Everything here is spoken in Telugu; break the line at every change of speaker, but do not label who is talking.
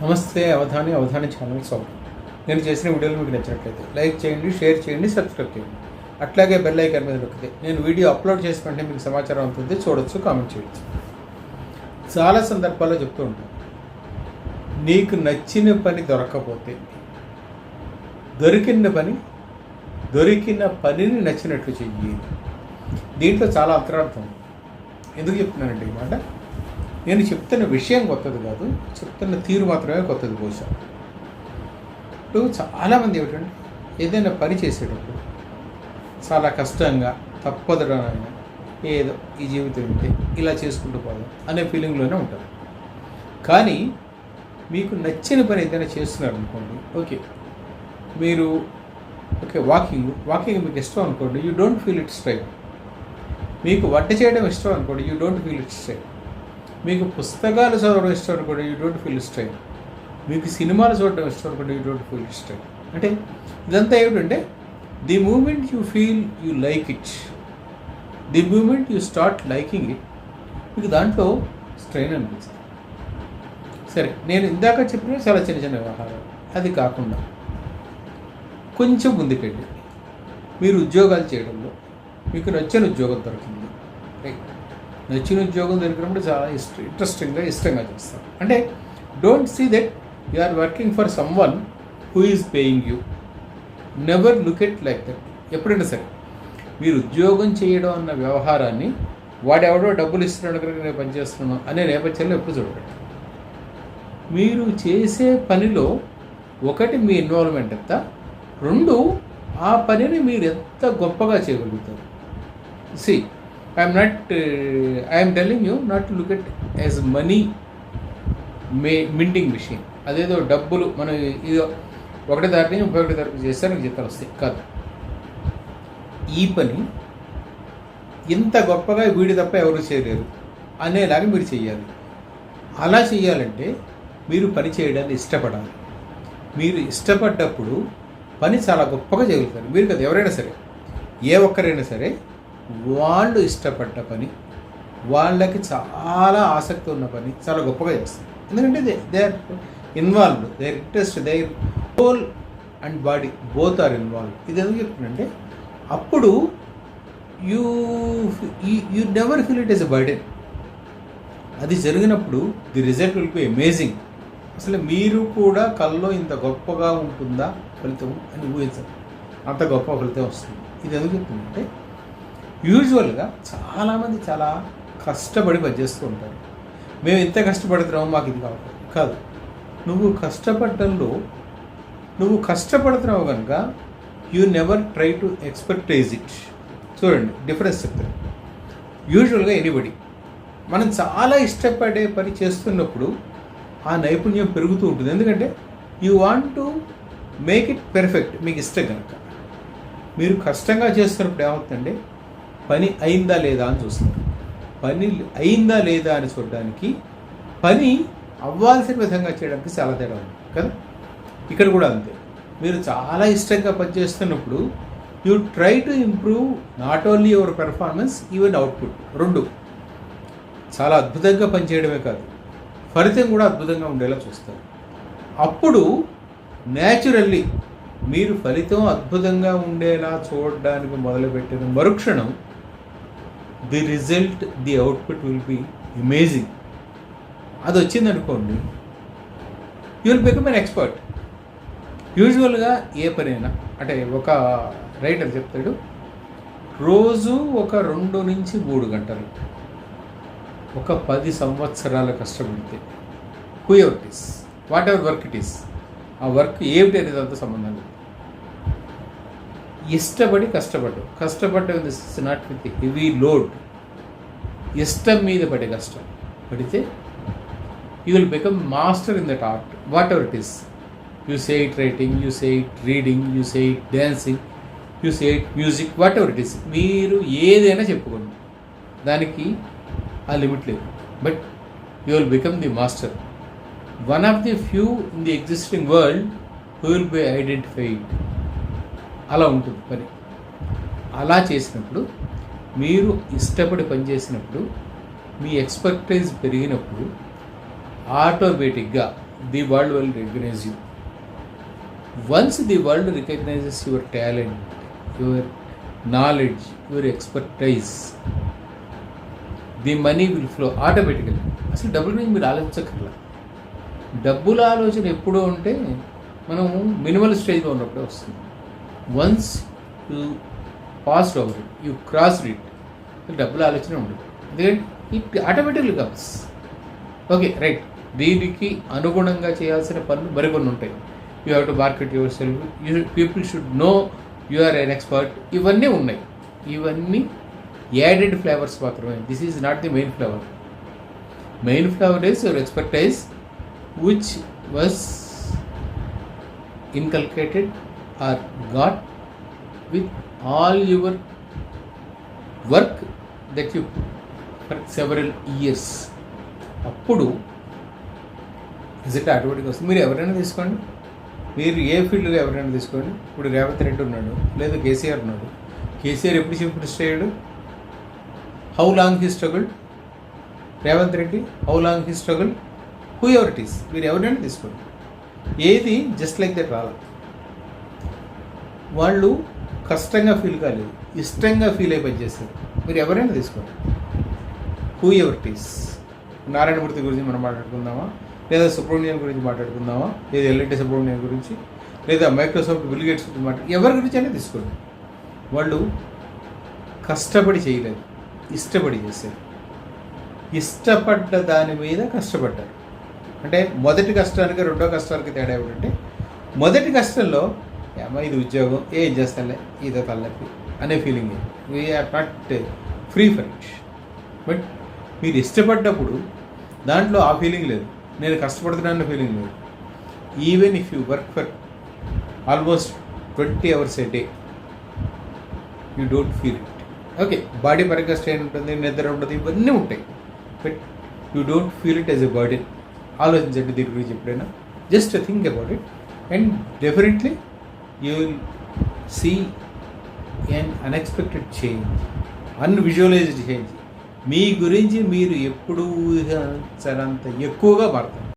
నమస్తే అవధాని అవధాని ఛానల్ స్వాగతం. నేను చేసిన వీడియోలు మీకు నచ్చినట్లయితే లైక్ చేయండి షేర్ చేయండి సబ్స్క్రైబ్ చేయండి. అట్లాగే బెల్ ఐకాన్ మీద నొక్కితే నేను వీడియో అప్లోడ్ చేసిన వెంటనే మీకు సమాచారం అవుతుంది చూడొచ్చు కామెంట్ చేయొచ్చు. చాలా సందర్భాల్లో చెప్తూ ఉంటాను. నీకు నచ్చిన పని దొరకకపోతే దొరికిన పని దొరికిన పనిని నచ్చినట్లు చెయ్యి. దీంట్లో చాలా అంతరార్థం ఎందుకు చెప్తున్నానంటే ఈ మాట? నేను చెప్తున్న విషయం కొత్తది కాదు చెప్తున్న తీరు మాత్రమే కొత్తది బహుశా. ఇప్పుడు చాలామంది ఏమిటంటే ఏదైనా పని చేసేటప్పుడు చాలా కష్టంగా తప్పదనైనా ఏదో ఈ జీవితం ఏంటి ఇలా చేసుకుంటూ పోదాం అనే ఫీలింగ్లోనే ఉంటారు. కానీ మీకు నచ్చిన పని ఏదైనా చేస్తున్నారు అనుకోండి ఓకే. మీరు ఓకే వాకింగ్ వాకింగ్ మీకు ఇష్టం అనుకోండి you don't feel it strike మీకు వంట చేయడం ఇష్టం అనుకోండి you don't feel it strike మీకు పుస్తకాలు చదవడం ఇష్టం అనుకోండి యూ డోంట్ ఫీల్ స్ట్రైక్ మీకు సినిమాలు చూడడం ఇష్టం అనుకోండి యూ డోంట్ ఫీల్ స్ట్రైక్ అంటే ఇదంతా ఏమిటంటే the moment you feel you like it. The moment you start liking it. మీకు దాంట్లో స్ట్రెయిన్ అనిపిస్తుంది. సరే నేను ఇందాక చెప్పిన చాలా చిన్న చిన్న వ్యవహారాలు. అది కాకుండా కొంచెం ముందుకెళ్ళి మీరు ఉద్యోగాలు చేయడంలో మీకు నచ్చిన ఉద్యోగం దొరికింది. రైట్. నచ్చిన ఉద్యోగం దొరికినప్పుడు చాలా ఇష్ట ఇంట్రెస్టింగ్గా ఇష్టంగా చేస్తారు. అంటే don't see that you are working for someone who is paying you never look at like that ఎప్పుడైనా సరే మీరు ఉద్యోగం చేయడం అన్న వ్యవహారాన్ని వాడెవడో డబ్బులు ఇస్తున్నాడు కనుక నేను పనిచేస్తున్నాను అనే నేపథ్యంలో ఎప్పుడు చూడకండి మీరు చేసే పనిలో ఒకటి మీ ఇన్వాల్వ్మెంట్ ఎంత రెండు ఆ పనిని మీరు ఎంత గొప్పగా చేయగలుగుతారు. See I'm not I'm telling you not look at as money may minting machine అదేదో డబ్బులు మనం ఇది ఒకటి తారీఖు నుంచి ముప్పై ఒకటి తారీఖు చేస్తే నాకు జీతాలు వస్తాయి. కాదు. ఈ పని ఇంత గొప్పగా వీడి తప్ప ఎవరు చేయలేరు. అనేలాగా మీరు చేయాలి అలా చేయాలంటే మీరు పని చేయడాన్ని ఇష్టపడాలి. మీరు ఇష్టపడ్డప్పుడు పని చాలా గొప్పగా చేయగలుగుతారు. మీరు కదా ఎవరైనా సరే ఏ ఒక్కరైనా సరే వాళ్ళు ఇష్టపడ్డ పని వాళ్ళకి చాలా ఆసక్తి ఉన్న పని చాలా గొప్పగా చేస్తారు ఎందుకంటే they they are involved they interest they whole and body both are involve ఇది ఎందుకు చెప్తుందంటే అప్పుడు you you never feel it is a burden అది జరిగినప్పుడు the result will be amazing అసలు మీరు కూడా కల్లో ఇంత గొప్పగా ఉంటుందా ఫలితం అని ఊహించారు. అంత గొప్ప ఫలితం వస్తుంది. ఇది ఎందుకు చెప్తుందంటే యూజువల్గా చాలామంది చాలా కష్టపడి పనిచేస్తూ ఉంటారు. మేము ఇంత కష్టపడుతున్నాము మాకు ఇది కావాలి. కాదు. నువ్వు కష్టపడటంలో నువ్వు కష్టపడుతున్నావు కనుక you never try to expertise it చూడండి డిఫరెన్స్ చెప్తాను. యూజువల్గా ఎనీబడి మనం చాలా ఇష్టపడే పని చేస్తున్నప్పుడు ఆ నైపుణ్యం పెరుగుతూ ఉంటుంది. ఎందుకంటే you want to make it perfect మీకు ఇష్టం కనుక. మీరు కష్టంగా చేస్తున్నప్పుడు ఏమవుతుందంటే పని అయిందా లేదా అని చూస్తారు పని అయిందా లేదా అని చూడడానికి పని అవ్వాల్సిన విధంగా చేయడానికి చాలా తేడా ఉంది కదా? ఇక్కడ కూడా అంతే. మీరు చాలా ఇష్టంగా పనిచేస్తున్నప్పుడు you try to improve not only your performance even output రెండు. చాలా అద్భుతంగా పనిచేయడమే కాదు ఫలితం కూడా అద్భుతంగా ఉండేలా చూస్తారు. అప్పుడు న్యాచురల్లీ మీరు ఫలితం అద్భుతంగా ఉండేలా చూడడానికి మొదలుపెట్టిన మరుక్షణం the result the output will be amazing. అది వచ్చిందనుకోండి you will become an expert యూజువల్గా ఏ పనైనా అంటే ఒక రైటర్ చెప్తాడు రోజు ఒక రెండు నుంచి మూడు గంటలు ఒక పది సంవత్సరాల కష్టపడితే whoever it is whatever work it is ఆ వర్క్ ఏమిటి అనేది అంత సంబంధం లేదు. ఇష్టపడి కష్టపడ్డు కష్టపడ్డ this is not with heavy load ఇష్టం మీద పడే కష్టం. పడితే you will become master in that art whatever it is you say it writing you say it reading you say it dancing you say it music whatever it is మీరు ఏదైనా చెప్పుకోండి. దానికి ఆ లిమిట్ లేదు. But you will become the master one of the few in the existing world who will be identified అలా ఉంటుంది పని. అలా చేసినప్పుడు మీరు ఇష్టపడి పనిచేసినప్పుడు మీ ఎక్స్పర్టైజ్ పెరిగినప్పుడు ఆటోమేటిక్గా the world will recognize you once the world recognizes your talent your knowledge your expertise the money will flow automatically అసలు డబ్బుల గురించి మీరు ఆలోచించక్కర్లా. డబ్బుల ఆలోచన ఎప్పుడూ ఉంటే మనం మినిమల్ స్టేజ్లో ఉన్నప్పుడే వస్తుంది. Once you pass over it you cross it డబ్బుల ఆలోచన ఉండదు ఎందుకంటే it automatically comes okay right దీనికి అనుగుణంగా చేయాల్సిన పనులు మరికొన్ని ఉంటాయి. You have to market yourself you people should know you are an expert ఇవన్నీ ఉన్నాయి. ఇవన్నీ యాడెడ్ ఫ్లేవర్స్ మాత్రమే. This is not the main flavour main flavour is your expertise which was inculcated or got with all your work that you for several years. అప్పుడు రిజల్ట్ ఆటోమేటిక్గా వస్తుంది. మీరు ఎవరైనా తీసుకోండి. మీరు ఏ ఫీల్డ్లో ఎవరైనా తీసుకోండి. ఇప్పుడు రేవంత్ రెడ్డి ఉన్నాడు లేదా కేసీఆర్ ఉన్నాడు. కేసీఆర్ ఎప్పుడు చీఫ్ మినిస్టర్ అయ్యాడు? How long he struggle Revanth Reddy how long he struggle whoever it is మీరు ఎవరైనా తీసుకోండి. ఏది జస్ట్ లైక్ దట్ రాలేదు వాళ్ళు కష్టంగా ఫీల్ కాలేదు ఇష్టంగా ఫీల్ అయి పనిచేస్తారు. మీరు ఎవరైనా తీసుకోండి. హూ ఎవర్ టీస్ నారాయణమూర్తి గురించి మనం మాట్లాడుకుందామా? లేదా సుబ్రహ్మణ్యం గురించి మాట్లాడుకుందామా? లేదా ఎల్ఎన్టీ సుబ్రహ్మణ్యం గురించి? లేదా మైక్రోసాఫ్ట్ బిల్గేట్స్ గురించి మాట్లాడు ఎవరి గురించి అయినా తీసుకోండి. వాళ్ళు కష్టపడి చేయలేదు ఇష్టపడి చేశారు. ఇష్టపడ్డ దాని మీద కష్టపడ్డారు. అంటే మొదటి కష్టానికి రెండో కష్టానికి తేడా ఏమిటంటే మొదటి కష్టంలో ఏమో ఇది ఉద్యోగం ఏం చేస్తానులే ఇదో తలనొప్పి అనే feeling we are not free for it but మీరు ఇష్టపడ్డప్పుడు దాంట్లో ఆ ఫీలింగ్ లేదు. నేను కష్టపడుతున్నాన్న ఫీలింగ్ లేదు. Even if you work for almost twenty hours a day you don't feel it okay body పరంగా స్ట్రెయిన్ ఉంటుంది నిద్ర ఉంటుంది ఇవన్నీ ఉంటాయి. But you don't feel it as a body ఆలోచించండి దీని గురించి ఎప్పుడైనా. Just think about it and definitely you will see and unexpected change unvisualized change మీ గురించి మీరు ఎప్పుడూ ఊహించనంత ఎక్కువగా మారుతారు.